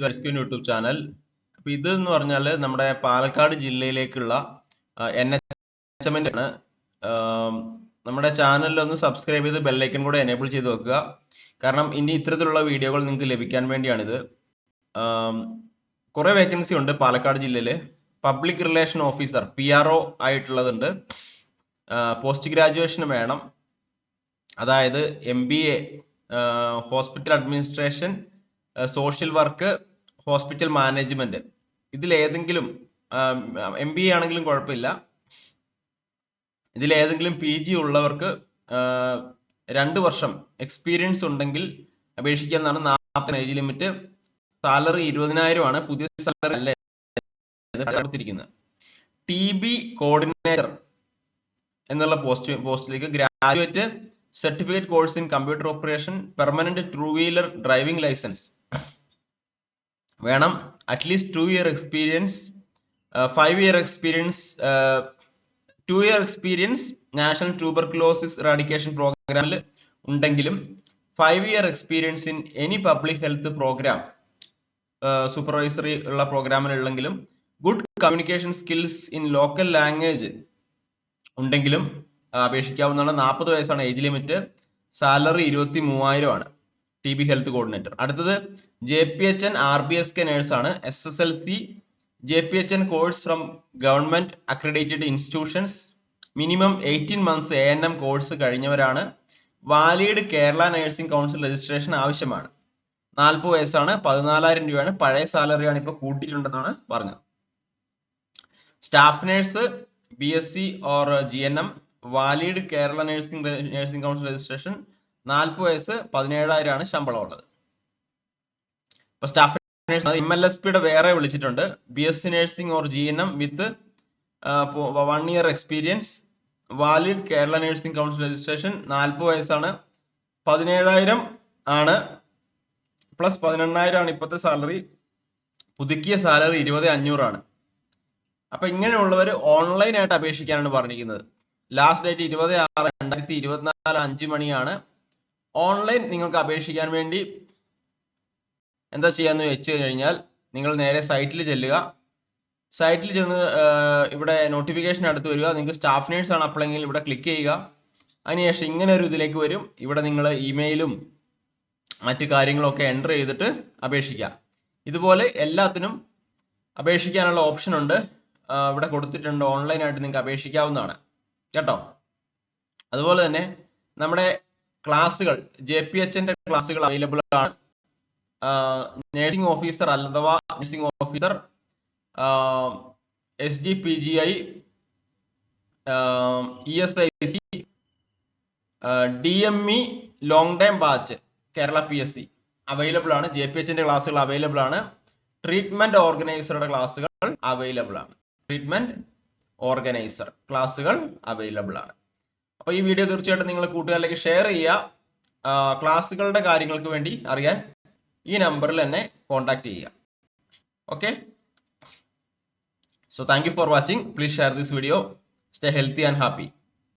Friends വെൽസ്ക്യൂൻ YouTube channel. അപ്പൊ ഇത് എന്ന് പറഞ്ഞാൽ നമ്മുടെ പാലക്കാട് ജില്ലയിലേക്കുള്ള എൻ എച്ച് ആണ് നമ്മുടെ ചാനലിൽ ഒന്ന് സബ്സ്ക്രൈബ് ചെയ്ത് ബെല്ലൈക്കൻ കൂടെ എനേബിൾ ചെയ്ത് വെക്കുക. കാരണം ഇനി ഇത്തരത്തിലുള്ള വീഡിയോകൾ നിങ്ങൾക്ക് ലഭിക്കാൻ വേണ്ടിയാണിത്. കുറെ വേക്കൻസി ഉണ്ട് പാലക്കാട് ജില്ലയിൽ public relation officer P R O ആയിട്ടുള്ളതുണ്ട്. Post graduation വേണം. അതായത് M B A hospital administration social work hospital management. ഇതിലേതെങ്കിലും എം ബി എ ആണെങ്കിലും കുഴപ്പമില്ല. ഇതിലേതെങ്കിലും പി ജി ഉള്ളവർക്ക് രണ്ട് വർഷം എക്സ്പീരിയൻസ് ഉണ്ടെങ്കിൽ അപേക്ഷിക്കാന്നാണ് നാൽപ്പത് ഏജ് ലിമിറ്റ് സാലറി ഇരുപതിനായിരം ആണ്. പുതിയ സാലറി അല്ല? കൊടുത്തിരിക്കുന്നത്. ടി ബി കോർഡിനേറ്റർ എന്നുള്ള പോസ്റ്റ് പോസ്റ്റിലേക്ക് graduate certificate course in computer operation permanent two wheeler driving licence വേണം. At least two year experience five year experience two year experience national tuberculosis eradication പ്രോഗ്രാമിൽ ഉണ്ടെങ്കിലും five year experience in any public health programme supervisory ഉള്ള പ്രോഗ്രാമിലുള്ളെങ്കിലും good communication skills in local language ഉണ്ടെങ്കിലും അപേക്ഷിക്കാവുന്നതാണ്. നാൽപ്പത് വയസ്സാണ് age limit salary ഇരുപത്തി മൂവായിരം ആണ്. ടി ബി ഹെൽത്ത് കോർഡിനേറ്റർ അടുത്തത് J P H N R B S K nurse ആണ്. S S L C J P H N course from government accredited institutions minimum eighteen months A N M course കഴിഞ്ഞവരാണ്. Valid Kerala nursing council registration ആവശ്യമാണ്. നാൽപ്പത് വയസ്സാണ്. പതിനാലായിരം രൂപയാണ്. പഴയ സാലറിയാണ് ഇപ്പൊ കൂട്ടിയിട്ടുണ്ടെന്നാണ് പറഞ്ഞത്. Staff nurse B S C or G N M valid Kerala nursing nursing council registration നാൽപ്പത് വയസ്സ് പതിനേഴായിരം ആണ് ശമ്പളം ഉള്ളത് ഇപ്പൊ സ്റ്റാഫ് എം എൽ എസ് പിയുടെ വേറെ വിളിച്ചിട്ടുണ്ട്. B S nursing or G N M with one year experience valid Kerala nursing council registration നാൽപ്പത് വയസ്സാണ്. പതിനേഴായിരം ആണ്. പ്ലസ് പതിനെണ്ണായിരം ആണ് ഇപ്പോഴത്തെ സാലറി പുതുക്കിയ സാലറി ഇരുപത് അഞ്ഞൂറാണ്. അപ്പൊ ഇങ്ങനെയുള്ളവർ ഓൺലൈൻ ആയിട്ട് അപേക്ഷിക്കാനാണ് പറഞ്ഞിരിക്കുന്നത്. ലാസ്റ്റ് ഡേറ്റ് ഇരുപത് ആറ് രണ്ടായിരത്തി ഇരുപത്തിനാല് അഞ്ച് മണിയാണ്. ഓൺലൈൻ നിങ്ങൾക്ക് അപേക്ഷിക്കാൻ വേണ്ടി എന്താ ചെയ്യാന്ന് വെച്ച് കഴിഞ്ഞാൽ നിങ്ങൾ നേരെ സൈറ്റിൽ ചെല്ലുക. സൈറ്റിൽ ചെന്ന് ഇവിടെ നോട്ടിഫിക്കേഷൻ അടുത്ത് വരിക. നിങ്ങൾക്ക് സ്റ്റാഫ് നേഴ്സ് ആണ് അപ്പോഴെങ്കിൽ ഇവിടെ ക്ലിക്ക് ചെയ്യുക. അതിനുശേഷം ഇങ്ങനെ ഒരു ഇതിലേക്ക് വരും. ഇവിടെ നിങ്ങൾ ഇമെയിലും മറ്റു കാര്യങ്ങളൊക്കെ എന്റർ ചെയ്തിട്ട് അപേക്ഷിക്കുക. ഇതുപോലെ എല്ലാത്തിനും അപേക്ഷിക്കാനുള്ള ഓപ്ഷൻ ഉണ്ട്. ഇവിടെ കൊടുത്തിട്ടുണ്ട്. ഓൺലൈനായിട്ട് നിങ്ങൾക്ക് അപേക്ഷിക്കാവുന്നതാണ്. കേട്ടോ? അതുപോലെ തന്നെ നമ്മുടെ ക്ലാസ്സുകൾ ജെ പി എച്ചിന്റെ ക്ലാസ്സുകൾ അവൈലബിൾ ആണ്. നേഴ്സിംഗ് ഓഫീസർ അഥവാ nursing officer S D P G I E S I C D M E long time batch Kerala P S C available ആണ്. ജെ പി എച്ചിന്റെ ക്ലാസ്സുകൾ അവൈലബിൾ ആണ്. ട്രീറ്റ്മെന്റ് ഓർഗനൈസറുടെ ക്ലാസ്സുകൾ available ആണ്. ട്രീറ്റ്മെന്റ് ഓർഗനൈസർ ക്ലാസ്സുകൾ available ആണ്. അപ്പൊ ഈ വീഡിയോ തീർച്ചയായിട്ടും നിങ്ങൾ കൂട്ടുകാരിലേക്ക് ഷെയർ ചെയ്യുക. ക്ലാസ്സുകളുടെ കാര്യങ്ങൾക്ക് വേണ്ടി അറിയാൻ ഈ നമ്പറിൽ എന്നെ കോൺടാക്ട് ചെയ്യുക. Okay so thank you for watching please share this video stay healthy and happy